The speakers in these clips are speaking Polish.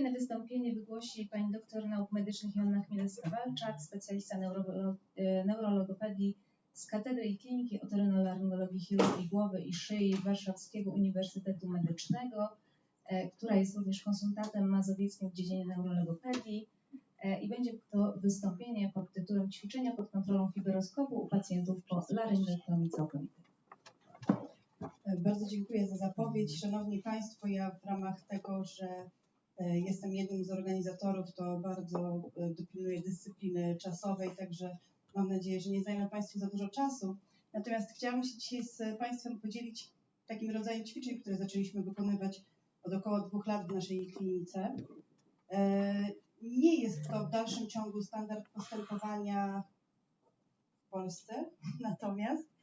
Kolejne wystąpienie wygłosi pani doktor nauk medycznych Joanna Chmielewska-Walczak, specjalista e, neurologopedii z Katedry i Kliniki Otorynolaryngologii Chirurgii Głowy i Szyi Warszawskiego Uniwersytetu Medycznego, e, która jest również konsultantem mazowieckim w dziedzinie neurologopedii e, i będzie to wystąpienie pod tytułem Ćwiczenia pod kontrolą fibroskopu u pacjentów po laryngektomii całkowitej. Bardzo dziękuję za zapowiedź. Szanowni Państwo, ja w ramach tego, że jestem jednym z organizatorów, to bardzo e, dopilnuję dyscypliny czasowej, także mam nadzieję, że nie zajmę Państwu za dużo czasu. Natomiast chciałabym się dzisiaj z Państwem podzielić takim rodzajem ćwiczeń, które zaczęliśmy wykonywać od około dwóch lat w naszej klinice. E, nie jest to w dalszym ciągu standard postępowania w Polsce, natomiast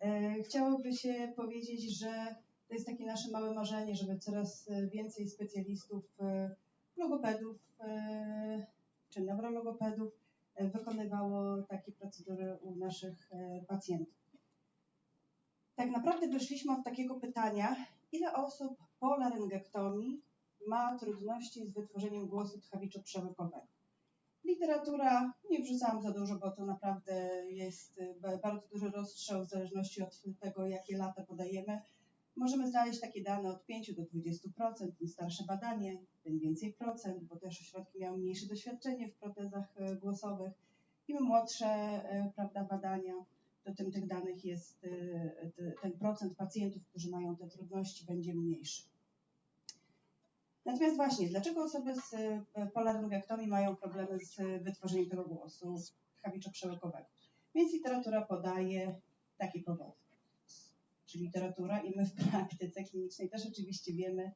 E, chciałoby się powiedzieć, że to jest takie nasze małe marzenie, żeby coraz więcej specjalistów, e, logopedów e, czy neurologopedów wykonywało takie procedury u naszych pacjentów. Tak naprawdę wyszliśmy od takiego pytania, ile osób po laryngektomii ma trudności z wytworzeniem głosu tchawiczo-przełykowego. Literatura nie wrzucałam za dużo, bo to naprawdę jest bardzo duży rozstrzał w zależności od tego, jakie lata podajemy. Możemy znaleźć takie dane od 5 do 20%, im starsze badanie, tym więcej procent, bo też ośrodki miały mniejsze doświadczenie w protezach y, głosowych. Im młodsze y, prawda, badania, to tym tych danych jest, ten procent pacjentów, którzy mają te trudności, będzie mniejszy. Natomiast właśnie, dlaczego osoby z e, polaryngektomii mają problemy z wytworzeniem tego głosu tchawiczo-przełykowego? Więc literatura podaje taki powód. Czy literatura i my w praktyce klinicznej też oczywiście wiemy,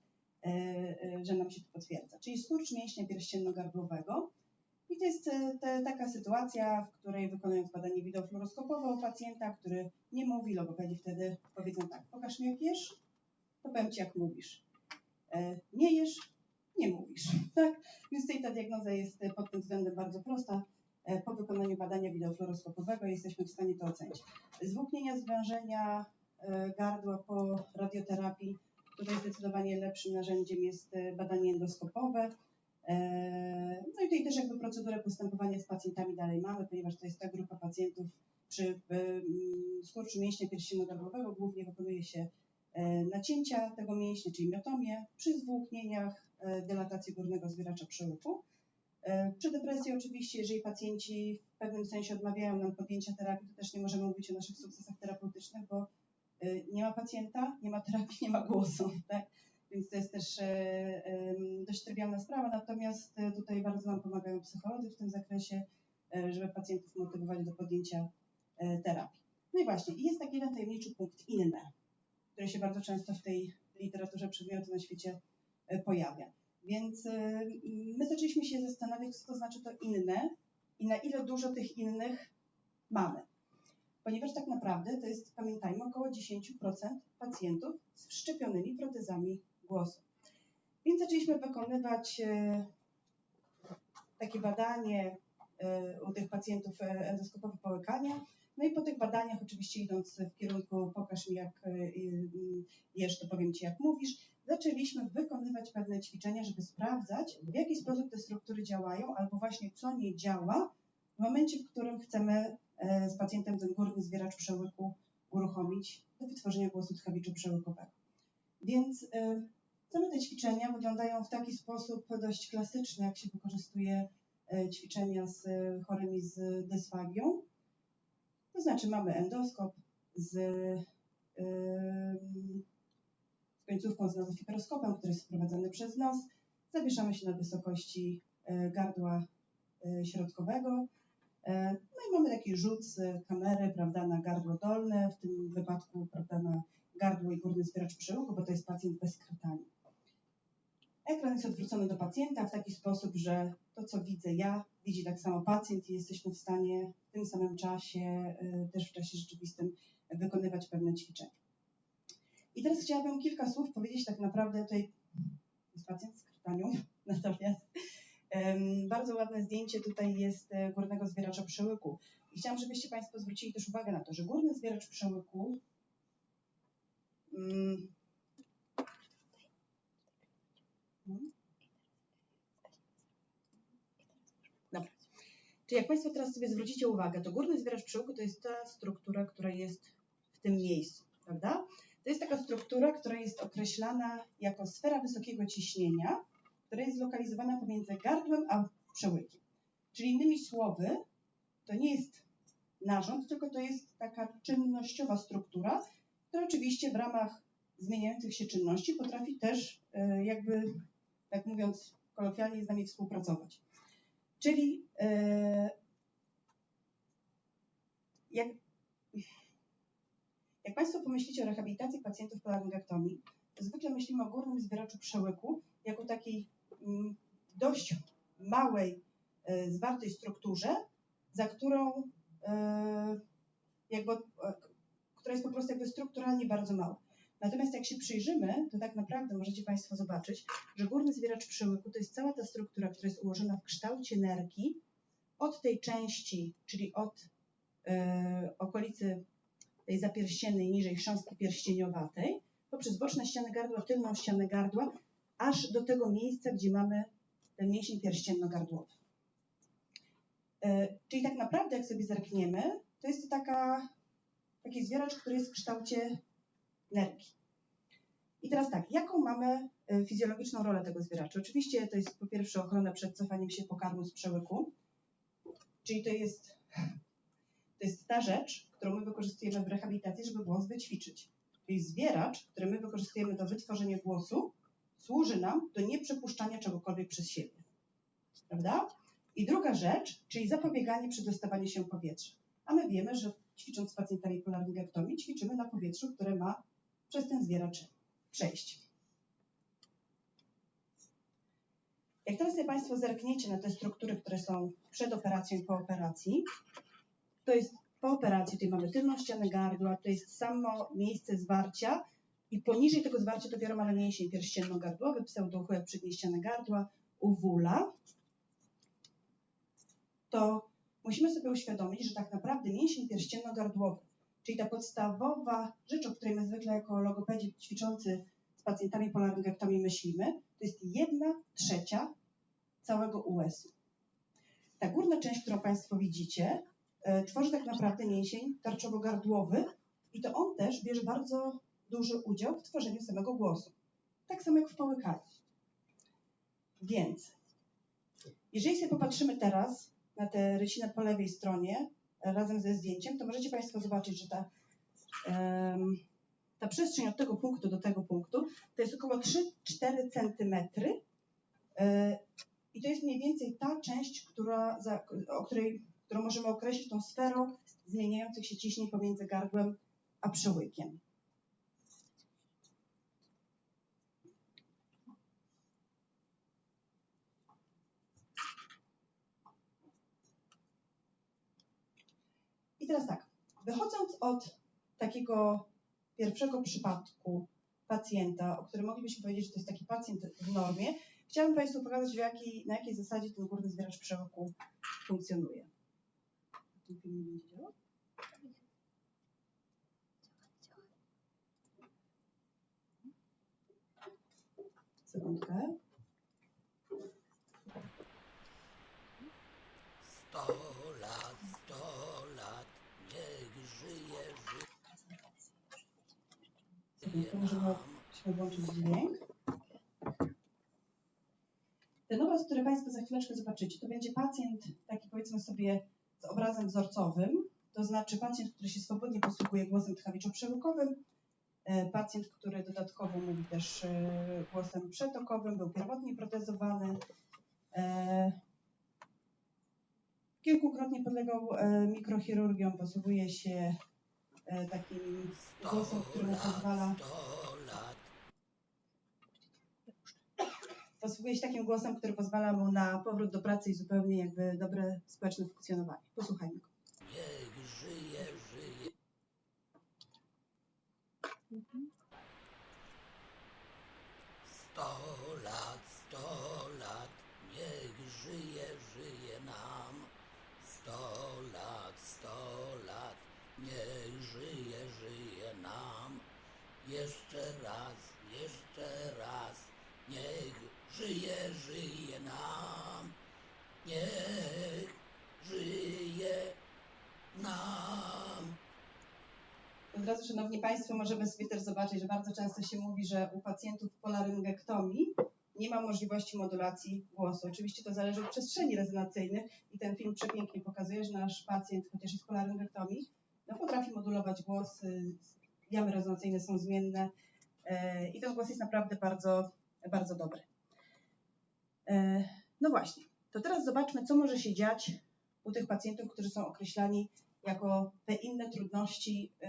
e, e, że nam się to potwierdza. Czyli skurcz mięśnia pierścienno-gardłowego. I to jest te, taka sytuacja, w której wykonując badanie wideofluoroskopowe u pacjenta, który nie mówi, logopedzi wtedy powiedzą tak, pokaż mi jak jesz, to powiem Ci jak mówisz. E, nie jesz, nie mówisz. Tak? Więc tutaj ta diagnoza jest pod tym względem bardzo prosta. E, po wykonaniu badania wideofluoroskopowego jesteśmy w stanie to ocenić. Zwłóknienia zwężenia e, gardła po radioterapii. Tutaj zdecydowanie lepszym narzędziem jest badanie endoskopowe. No i tutaj też jakby procedurę postępowania z pacjentami dalej mamy, ponieważ to jest ta grupa pacjentów przy skurczu mięśnia pierścienno-gardłowego głównie wykonuje się E, nacięcia tego mięśnia, czyli miotomię, przy zwłóknieniach e, dylatacji górnego zwieracza przełyku. E, przy depresji oczywiście, jeżeli pacjenci w pewnym sensie odmawiają nam podjęcia terapii, to też nie możemy mówić o naszych sukcesach terapeutycznych, bo nie ma pacjenta, nie ma terapii, nie ma głosu. Tak? Więc to jest też dość trywialna sprawa, natomiast tutaj bardzo nam pomagają psycholodzy w tym zakresie, żeby pacjentów motywować do podjęcia terapii. No i właśnie, jest taki jeden tajemniczy punkt inny które się bardzo często w tej literaturze przedmiotu na świecie pojawia. Więc my zaczęliśmy się zastanawiać, co to znaczy to inne i na ile dużo tych innych mamy. Ponieważ tak naprawdę to jest, pamiętajmy, około 10% pacjentów z wszczepionymi protezami głosu. Więc zaczęliśmy wykonywać e, takie badanie u tych pacjentów endoskopowe połykania, no i po tych badaniach, oczywiście idąc w kierunku pokaż mi jak jesz, to powiem Ci jak mówisz, zaczęliśmy wykonywać pewne ćwiczenia, żeby sprawdzać, w jaki sposób te struktury działają, albo właśnie co nie działa w momencie, w którym chcemy e, z pacjentem ten górny zwieracz przełyku uruchomić do wytworzenia głosu tchawiczo-przełykowego. Więc e, same te ćwiczenia wyglądają w taki sposób dość klasyczny, jak się wykorzystuje e, ćwiczenia z chorymi z dysfagią. To znaczy mamy endoskop z, z końcówką z nazofiperoskopem, który jest wprowadzany przez nos. Zawieszamy się na wysokości gardła środkowego. No i mamy taki rzut kamery, prawda, na gardło dolne, w tym wypadku, prawda, na gardło i górny zbieracz przełyku, bo to jest pacjent bez krtani. Ekran jest odwrócony do pacjenta w taki sposób, że to, co widzę ja, widzi tak samo pacjent i jesteśmy w stanie w tym samym czasie, y, też w czasie rzeczywistym, wykonywać pewne ćwiczenia. I teraz chciałabym kilka słów powiedzieć tak naprawdę tutaj jest pacjent z krtanią, natomiast bardzo ładne zdjęcie tutaj jest e, górnego zwieracza przełyku. I chciałam, żebyście Państwo zwrócili też uwagę na to, że górny zwieracz przełyku hmm, Dobra. Czyli jak Państwo teraz sobie zwrócicie uwagę, to górny zwieracz przełyku to jest ta struktura, która jest w tym miejscu, prawda? To jest taka struktura, która jest określana jako sfera wysokiego ciśnienia, która jest zlokalizowana pomiędzy gardłem a przełykiem. Czyli innymi słowy, to nie jest narząd, tylko to jest taka czynnościowa struktura, która oczywiście w ramach zmieniających się czynności potrafi też e, jakby, tak mówiąc kolokwialnie, z nami współpracować. Czyli e, jak, jak Państwo pomyślicie o rehabilitacji pacjentów polaryngektomii, to zwykle myślimy o górnym zwieraczu przełyku jako takiej dość małej, e, zwartej strukturze, za którą e, jakby, e, która jest po prostu jakby strukturalnie bardzo mała. Natomiast jak się przyjrzymy, to tak naprawdę możecie Państwo zobaczyć, że górny zwieracz przełyku to jest cała ta struktura, która jest ułożona w kształcie nerki od tej części, czyli od okolicy tej zapierściennej, niżej chrząstki pierścieniowatej, poprzez boczne ściany gardła, tylną ścianę gardła, aż do tego miejsca, gdzie mamy ten mięsień pierścienno-gardłowy. E, czyli tak naprawdę, jak sobie zerkniemy, to jest to taka, taki zwieracz, który jest w kształcie nerki. I teraz tak, jaką mamy e, fizjologiczną rolę tego zwieracza? Oczywiście to jest po pierwsze ochrona przed cofaniem się pokarmu z przełyku, czyli to jest, to jest ta rzecz, którą my wykorzystujemy w rehabilitacji, żeby głos wyćwiczyć. Czyli zwieracz, który my wykorzystujemy do wytworzenia głosu, służy nam do nieprzepuszczania czegokolwiek przez siebie. Prawda? I druga rzecz, czyli zapobieganie przedostawaniu się powietrza. A my wiemy, że ćwicząc z pacjentami polaryngektomii, ćwiczymy na powietrzu, które ma przez ten zwieracz przejść. Jak teraz sobie Państwo zerkniecie na te struktury, które są przed operacją i po operacji, to jest po operacji, tutaj mamy tylną ścianę gardła, to jest samo miejsce zwarcia i poniżej tego zwarcia dopiero mamy mięsień pierścienno-gardłowy, pseudouchyłek przedniej ściany gardła, uwula. To musimy sobie uświadomić, że tak naprawdę mięsień pierścienno-gardłowy, czyli ta podstawowa rzecz, o której my zwykle jako logopedzi ćwiczący z pacjentami polaryngektomii myślimy, to jest jedna trzecia całego US-u. Ta górna część, którą Państwo widzicie, e, tworzy tak naprawdę mięsień tarczowo-gardłowy i to on też bierze bardzo duży udział w tworzeniu samego głosu. Tak samo jak w połykaniu. Więc, jeżeli sobie popatrzymy teraz na te rysinę po lewej stronie razem ze zdjęciem, to możecie Państwo zobaczyć, że ta, em, ta przestrzeń od tego punktu do tego punktu to jest około 3-4 centymetry e, i to jest mniej więcej ta część, która, za, o której, którą możemy określić tą sferą zmieniających się ciśnień pomiędzy gardłem a przełykiem. I teraz tak, wychodząc od takiego pierwszego przypadku pacjenta, o którym moglibyśmy powiedzieć, że to jest taki pacjent w normie, chciałabym Państwu pokazać, w jakiej, na jakiej zasadzie ten górny zwieracz przełyku funkcjonuje. Ten? Sekundkę. Sto lat, sto lat, niech żyje, nam. się włączyć dźwięk. Ten obraz, który Państwo za chwileczkę zobaczycie, to będzie pacjent taki powiedzmy sobie z obrazem wzorcowym, to znaczy pacjent, który się swobodnie posługuje głosem tchawiczo-przełykowym, e, pacjent, który dodatkowo mówi też e, głosem przetokowym, był pierwotnie protezowany, e, kilkukrotnie podlegał mikrochirurgiom, posługuje się e, takim głosem, Sto który mu pozwala posługuje się takim głosem, który pozwala mu na powrót do pracy i zupełnie jakby dobre społeczne funkcjonowanie. Posłuchajmy go. niech żyje, żyje. Sto lat, sto lat, niech żyje, żyje nam. Sto lat, sto lat, niech żyje, żyje nam. Jeszcze raz, jeszcze raz, niech żyje, żyje nam. Niech żyje nam. Od razu, Szanowni Państwo, możemy sobie też zobaczyć, że bardzo często się mówi, że u pacjentów polaryngektomii nie ma możliwości modulacji głosu. Oczywiście to zależy od przestrzeni rezonacyjnych i ten film przepięknie pokazuje, że nasz pacjent, chociaż jest polaryngektomii, no potrafi modulować głos, jamy rezonacyjne są zmienne y, i ten głos jest naprawdę bardzo, bardzo dobry. E, No właśnie, to teraz zobaczmy, co może się dziać u tych pacjentów, którzy są określani jako te inne trudności, yy,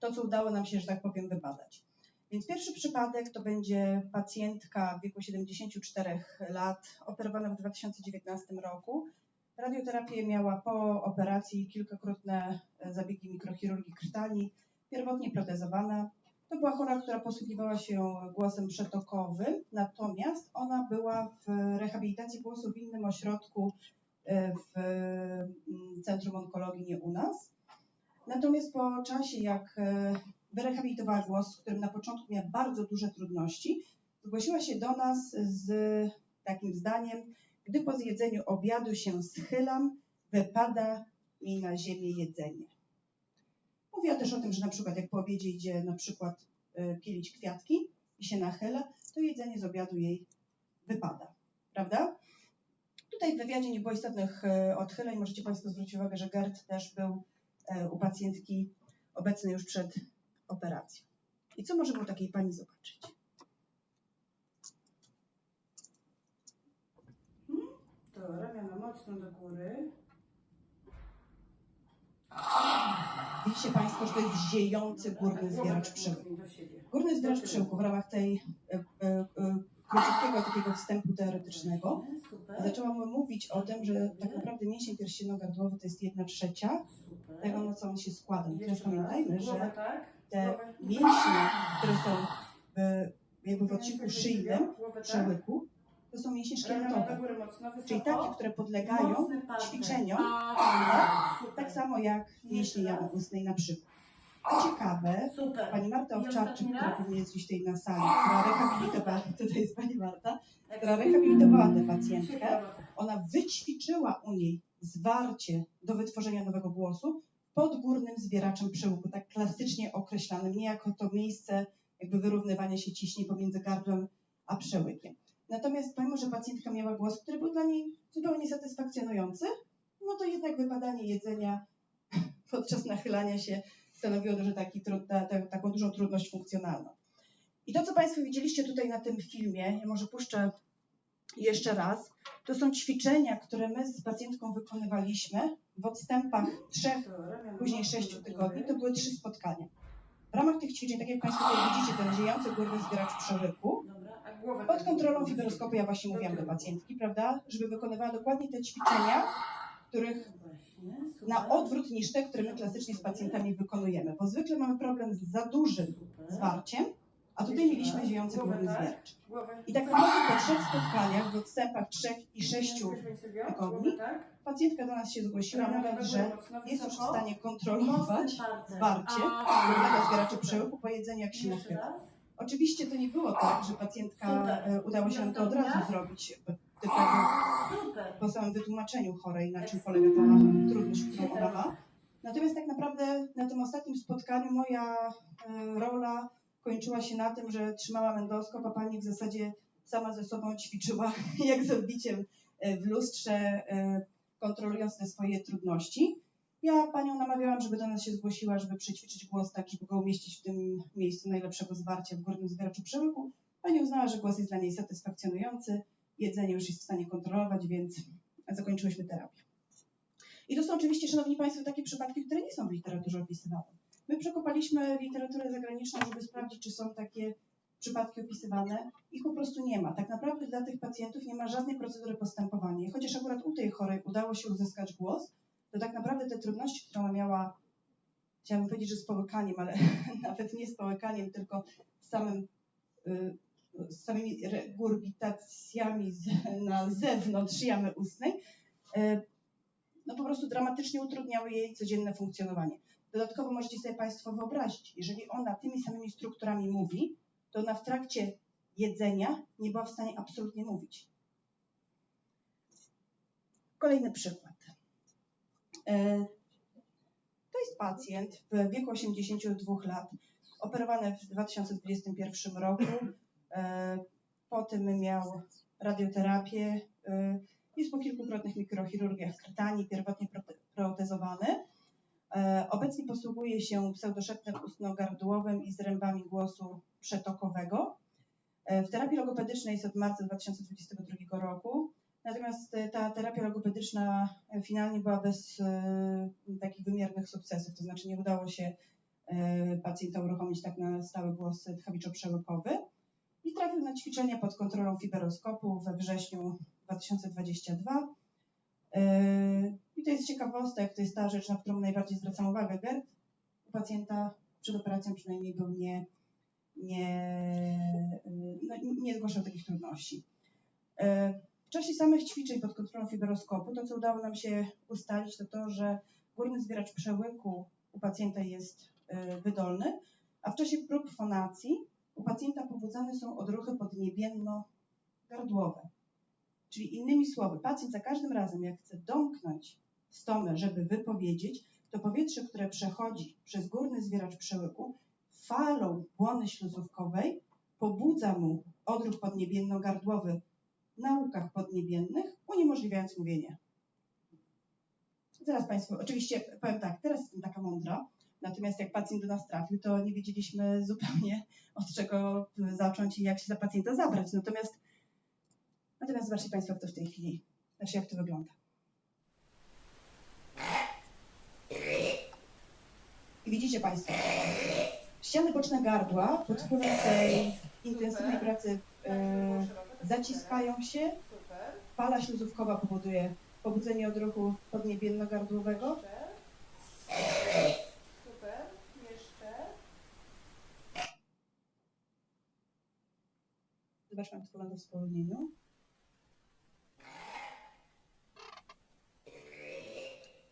to co udało nam się, że tak powiem, wybadać. Więc pierwszy przypadek to będzie pacjentka w wieku 74 lat, operowana w 2019 roku. Radioterapię miała po operacji, kilkakrotne e, zabiegi mikrochirurgii krtani, pierwotnie protezowana. To była chora, która posługiwała się głosem przetokowym, natomiast ona była w rehabilitacji głosu w innym ośrodku e, w mm, Centrum Onkologii, nie u nas. Natomiast po czasie, jak e, wyrehabilitowała głos, z którym na początku miała bardzo duże trudności, zgłosiła się do nas z takim zdaniem, gdy po zjedzeniu obiadu się schylam, wypada mi na ziemię jedzenie. Mówiła też o tym, że na przykład jak po obiedzie idzie na przykład e, pielić kwiatki i się nachyla, to jedzenie z obiadu jej wypada. Prawda? Tutaj w wywiadzie nie było istotnych e, odchyleń. Możecie Państwo zwrócić uwagę, że GERD też był e, u pacjentki obecny już przed operacją. I co możemy u takiej pani zobaczyć? To ramiona mocno do góry. Widzicie Państwo, że to jest ziejący górny zwieracz przyłku. Górny zwieracz przyłku w ramach tej e, e, e, króciutkiego takiego wstępu teoretycznego. Zaczęłam mówić o tym, że tak naprawdę mięsień pierścienno-gardłowy to jest jedna trzecia tego, na co on się składa. Natomiast pamiętajmy, że te mięśnie, które są w, jakby w odcinku szyjnym, w przełyku, to są mięśnie szkieletowe. Czyli takie, które podlegają ćwiczeniom, tak samo jak mięśnie jamy ustnej na przykład. Co ciekawe, Super. pani Marta Owczarczyk, która pewnie jest gdzieś tutaj na sali, która rehabilitowała, tutaj jest pani Marta, która rehabilitowała tę pacjentkę, ona wyćwiczyła u niej zwarcie do wytworzenia nowego głosu pod górnym zbieraczem przełuku, tak klasycznie określanym, nie jako to miejsce jakby wyrównywania się ciśnień pomiędzy gardłem a przełykiem. Natomiast pomimo, że pacjentka miała głos, który był dla niej zupełnie satysfakcjonujący, no to jednak wypadanie jedzenia podczas nachylania się stanowiło duży taki trud, ta, ta, taką dużą trudność funkcjonalną. I to, co Państwo widzieliście tutaj na tym filmie, ja może puszczę jeszcze raz, to są ćwiczenia, które my z pacjentką wykonywaliśmy w odstępach trzech, później sześciu tygodni. To były trzy spotkania. W ramach tych ćwiczeń, tak jak Państwo tutaj widzicie, ten ziejący górny zbieracz przełyku, pod tak kontrolą fibroskopu ja właśnie mówiłam do pacjentki, prawda, żeby wykonywała dokładnie te ćwiczenia, których na odwrót niż te, które my klasycznie z pacjentami wykonujemy, bo zwykle mamy problem z za dużym zwarciem, a tutaj mieliśmy ziejący górny tak. Głowę. I tak naprawdę po trzech spotkaniach w odstępach trzech i sześciu tygodni tak. pacjentka do nas się zgłosiła, mówiąc, że jest już w stanie kontrolować zwarcie zbieraczy super. przełyku po jedzeniu, jak raz. Oczywiście to nie było tak, że pacjentka Super. e, udało się nam to od razu zrobić e, po samym wytłumaczeniu chorej, na czym polega ta trudność, którą ona ma. Natomiast tak naprawdę na tym ostatnim spotkaniu moja e, rola kończyła się na tym, że trzymałam endoskop, a pani w zasadzie sama ze sobą ćwiczyła jak z odbiciem w lustrze, kontrolując te swoje trudności. Ja panią namawiałam, żeby do nas się zgłosiła, żeby przećwiczyć głos tak, żeby go umieścić w tym miejscu najlepszego zwarcia w górnym zbieraczu przełyku. Pani uznała, że głos jest dla niej satysfakcjonujący, jedzenie już jest w stanie kontrolować, więc zakończyłyśmy terapię. I to są oczywiście, Szanowni Państwo, takie przypadki, które nie są w literaturze opisywane. My przekopaliśmy literaturę zagraniczną, żeby sprawdzić, czy są takie przypadki opisywane. Ich po prostu nie ma. Tak naprawdę dla tych pacjentów nie ma żadnej procedury postępowania. Chociaż akurat u tej chorej udało się uzyskać głos, to tak naprawdę te trudności, które ona miała, chciałabym powiedzieć, że z połykaniem, ale nawet nie z połykaniem, tylko z samym y, z samymi regurgitacjami na zewnątrz jamy ustnej, y, no po prostu dramatycznie utrudniały jej codzienne funkcjonowanie. Dodatkowo możecie sobie Państwo wyobrazić, jeżeli ona tymi samymi strukturami mówi, to ona w trakcie jedzenia nie była w stanie absolutnie mówić. Kolejny przykład. E, To jest pacjent w wieku 82 lat, operowany w 2021 roku. E, Po tym miał radioterapię. e, Jest po kilkukrotnych mikrochirurgiach krtani, pierwotnie prote- protezowany. Obecnie posługuje się pseudoszeptem ustno-gardłowym i zrębami głosu przetokowego. W terapii logopedycznej jest od marca 2022 roku. Natomiast e, ta terapia logopedyczna e, finalnie była bez e, takich wymiernych sukcesów, to znaczy nie udało się pacjenta uruchomić tak na stały głos tchawiczo-przełykowy i trafił na ćwiczenia pod kontrolą fiberoskopu we wrześniu 2022. E, I to jest ciekawostek, to jest ta rzecz, na którą najbardziej zwracam uwagę. GERD u pacjenta przed operacją przynajmniej był nie, nie, no, nie zgłaszał takich trudności. W czasie samych ćwiczeń pod kontrolą fiberoskopu to, co udało nam się ustalić, to to, że górny zwieracz przełyku u pacjenta jest e, wydolny, a w czasie prób fonacji u pacjenta pobudzane są odruchy podniebienno-gardłowe. Czyli innymi słowy, pacjent za każdym razem, jak chce domknąć stomę, żeby wypowiedzieć, to powietrze, które przechodzi przez górny zwieracz przełyku, falą błony śluzówkowej pobudza mu odruch podniebienno-gardłowy na łukach podniebiennych, uniemożliwiając mówienie. Zaraz Państwu, oczywiście powiem tak, teraz jestem taka mądra, natomiast jak pacjent do nas trafił, to nie wiedzieliśmy zupełnie od czego zacząć i jak się za pacjenta zabrać. Natomiast, natomiast zobaczcie Państwo, jak to w tej chwili, znaczy jak to wygląda. I widzicie Państwo, ściany boczne gardła pod wpływem tej intensywnej pracy e, zaciskają się, fala śluzówkowa powoduje pobudzenie odruchu podniebienno-gardłowego. Super. Jeszcze. Zobaczmy, wygląda w spowolnieniu.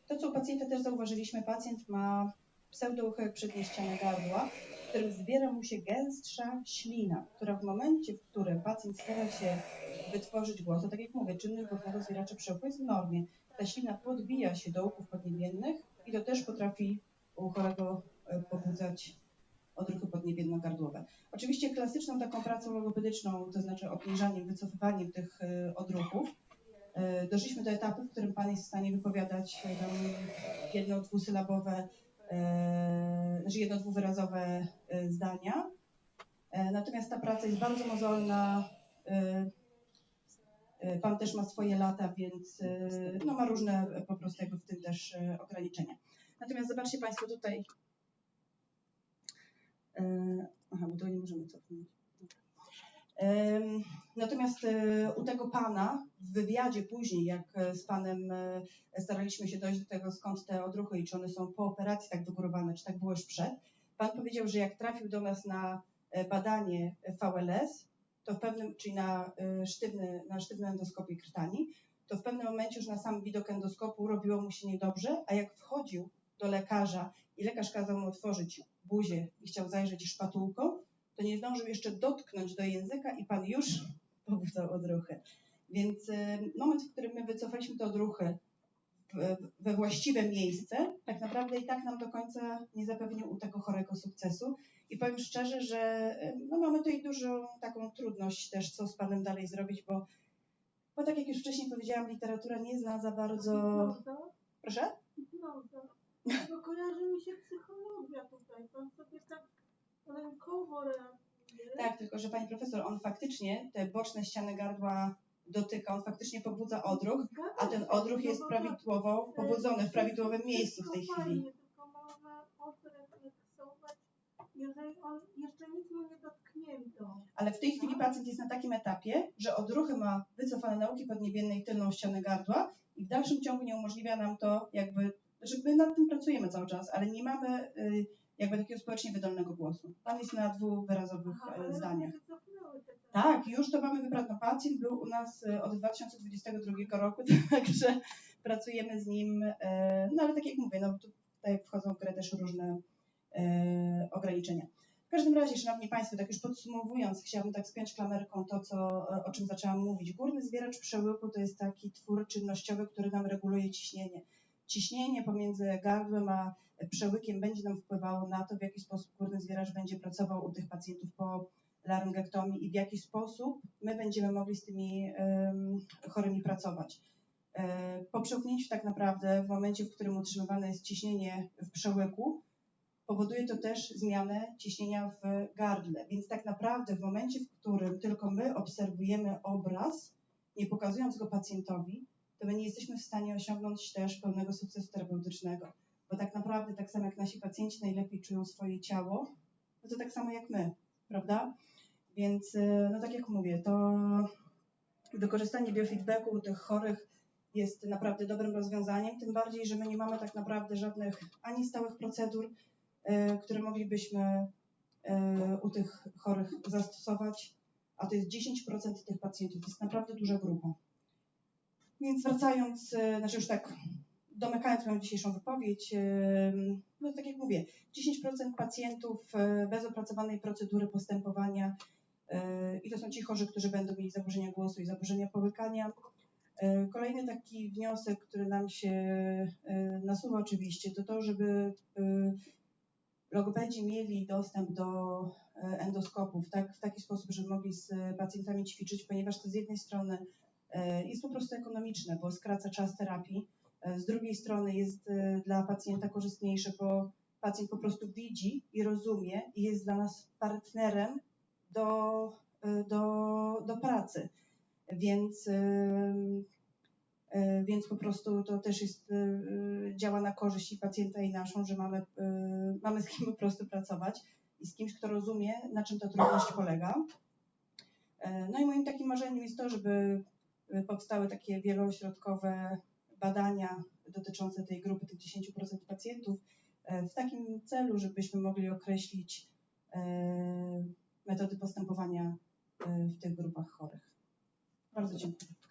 To, co u pacjenta też zauważyliśmy, pacjent ma pseudouchyłek przedniej ściany gardła, w którym zbiera mu się gęstsza ślina, która w momencie, w którym pacjent stara się wytworzyć głos, to tak jak mówię, czynność głośnego zwieracza przełku jest w normie. Ta ślina podbija się do łuków podniebiennych i to też potrafi u chorego e, pobudzać odruchy podniebienno-gardłowe. Oczywiście klasyczną taką pracą logopedyczną, to znaczy obniżaniem, wycofywaniem tych e, odruchów, e, doszliśmy do etapu, w którym Pan jest w stanie wypowiadać jedno, dwusylabowe, znaczy jedno, dwuwyrazowe e, zdania. E, Natomiast ta praca jest bardzo mozolna. Pan też ma swoje lata, więc no, ma różne po prostu jakby w tym też ograniczenia. Natomiast zobaczcie Państwo tutaj. Aha, bo to nie możemy cofnąć. Natomiast e, u tego pana w wywiadzie później, jak e, z panem e, staraliśmy się dojść do tego, skąd te odruchy i czy one są po operacji tak wygórowane, czy tak było już przed, pan powiedział, że jak trafił do nas na badanie VLS, to w pewnym, czyli na sztywny, na sztywne endoskopie krtani, to w pewnym momencie już na sam widok endoskopu robiło mu się niedobrze, a jak wchodził do lekarza i lekarz kazał mu otworzyć buzię i chciał zajrzeć szpatułką, to nie zdążył jeszcze dotknąć do języka i pan już pobudzał odruchy. Więc e, moment, w którym my wycofaliśmy te odruchy we właściwe miejsce, tak naprawdę i tak nam do końca nie zapewnił u tego chorego sukcesu. I powiem szczerze, że e, no mamy tutaj dużą taką trudność też, co z panem dalej zrobić, bo, bo tak jak już wcześniej powiedziałam, literatura nie zna za bardzo. Hipnoza? Proszę? Hipnoza. Bo kojarzy mi się psychologia tutaj. Pan sobie tak rękowo reaguje. Tak, tylko że pani profesor, on faktycznie te boczne ściany gardła dotyka, on faktycznie pobudza odruch, a ten odruch no jest tak, prawidłowo e, pobudzony w prawidłowym miejscu w tej chwili. fajnie, Tylko można odrefleksować, jeżeli on jeszcze nic mu nie dotknięto. Ale w tej chwili pacjent jest na takim etapie, że odruchy ma wycofane nauki podniebienne i tylną ścianę gardła i w dalszym ciągu nie umożliwia nam to jakby, że my nad tym pracujemy cały czas, ale nie mamy y, jakby takiego społecznie wydolnego głosu. Pan jest na dwuwyrazowych Aha, e, zdaniach. Tak, już to mamy wyprawne. Pacjent był u nas e, od 2022 roku, także pracujemy z nim. e, No ale tak jak mówię, no tu tutaj wchodzą w grę też różne e, ograniczenia. W każdym razie, Szanowni Państwo, tak już podsumowując, chciałabym tak spiąć klamerką to, co, o czym zaczęłam mówić. Górny zwieracz przełyku to jest taki twór czynnościowy, który nam reguluje ciśnienie. Ciśnienie pomiędzy gardłem a przełykiem będzie nam wpływało na to, w jaki sposób górny zwieracz będzie pracował u tych pacjentów po laryngektomii i w jaki sposób my będziemy mogli z tymi chorymi pracować. E, Po przełknięciu tak naprawdę, w momencie, w którym utrzymywane jest ciśnienie w przełyku, powoduje to też zmianę ciśnienia w gardle. Więc tak naprawdę w momencie, w którym tylko my obserwujemy obraz, nie pokazując go pacjentowi, to my nie jesteśmy w stanie osiągnąć też pełnego sukcesu terapeutycznego. Bo tak naprawdę, tak samo jak nasi pacjenci najlepiej czują swoje ciało, no to tak samo jak my, prawda? Więc, y, no tak jak mówię, to wykorzystanie biofeedbacku u tych chorych jest naprawdę dobrym rozwiązaniem, tym bardziej, że my nie mamy tak naprawdę żadnych ani stałych procedur, e, które moglibyśmy e, u tych chorych zastosować, a to jest 10% tych pacjentów, to jest naprawdę duża grupa. Więc wracając, znaczy już tak domykając moją dzisiejszą wypowiedź, no tak jak mówię, 10% pacjentów e, bez opracowanej procedury postępowania e, i to są ci chorzy, którzy będą mieli zaburzenia głosu i zaburzenia połykania. E, Kolejny taki wniosek, który nam się nasuwa oczywiście, to to, żeby logopedzi mieli dostęp do endoskopów tak, w taki sposób, żeby mogli z pacjentami ćwiczyć, ponieważ to z jednej strony jest po prostu ekonomiczne, bo skraca czas terapii, z drugiej strony jest e, dla pacjenta korzystniejsze, bo pacjent po prostu widzi i rozumie i jest dla nas partnerem do, e, do, do pracy. Więc, y, więc po prostu to też jest, działa na korzyść i pacjenta i naszą, że mamy, mamy z kim po prostu pracować i z kimś, kto rozumie, na czym ta trudność polega. E, No i moim takim marzeniem jest to, żeby powstały takie wieloośrodkowe badania dotyczące tej grupy, tych 10% pacjentów, e, w takim celu, żebyśmy mogli określić e, metody postępowania e, w tych grupach chorych. Bardzo dziękuję.